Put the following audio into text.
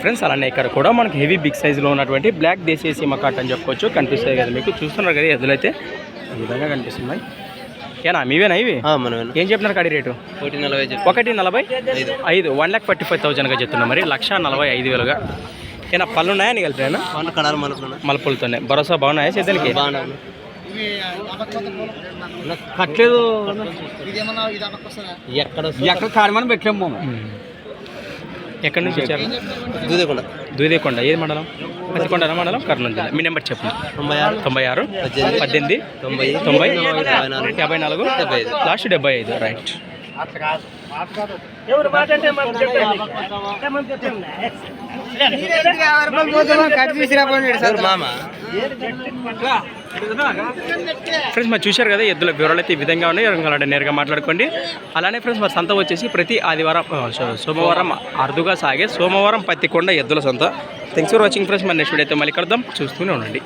Friends అలానే ఇక్కడ కూడా మనకి హెవీ బిగ్ సైజులో ఉన్నటువంటి బ్లాక్ దేశీయ మకాట్ అని చెప్పుకోవచ్చు కనిపిస్తాయి కదా మీకు. చూస్తున్నారు కదా ఎదులైతే ఈ విధంగా కనిపిస్తున్నాయి. ఏనా మీవేనా ఇవి? ఏం చెప్తున్నారు కడి రేటు? ఒకటి నలభై ఐదు. వన్ ల్యాక్ ఫార్టీ ఫైవ్ థౌసండ్గా చెప్తున్నా మరి. లక్ష నలభై ఐదు వేలుగా. ఏనా పళ్ళు ఉన్నాయా నీ కలిపి మలుపులతోనే భరోసా బాగున్నాయా చేద్దరికి కట్టలేదు ఎక్కడ ఎక్కడ కాడమని పెట్టాము ఎక్కడి నుంచి వచ్చారు? దూదేకొండ. దూదేకొండ. ఏది మండలం? పత్తికొండ మండలం? కర్నూలు జిల్లా. మీ నెంబర్ చెప్పండి. తొంభై ఆరు. తొంభై ఆరు. పద్దెనిమిది. తొంభై తొంభై. యాభై నాలుగు. డెబ్బై ఐదు. లాస్ట్ డెబ్బై ఐదు. రైట్. ఎవరు మామ? ఫ్రెండ్స్ మరి చూశారు కదా ఎద్దుల వివరాలు అయితే ఈ విధంగా ఉన్నాయి. ఎవరికాలంటే నేరుగా మాట్లాడుకోండి. అలానే ఫ్రెండ్స్ మరి సంత వచ్చేసి ప్రతి ఆదివారం సోమవారం అరుదుగా సాగే సోమవారం పత్తికొండ ఎద్దుల సంత. థ్యాంక్స్ ఫర్ వాచింగ్ ఫ్రెండ్స్ మరి నెక్స్ట్ వీడియో అయితే మళ్ళీ కడదాం చూస్తూనే ఉండండి.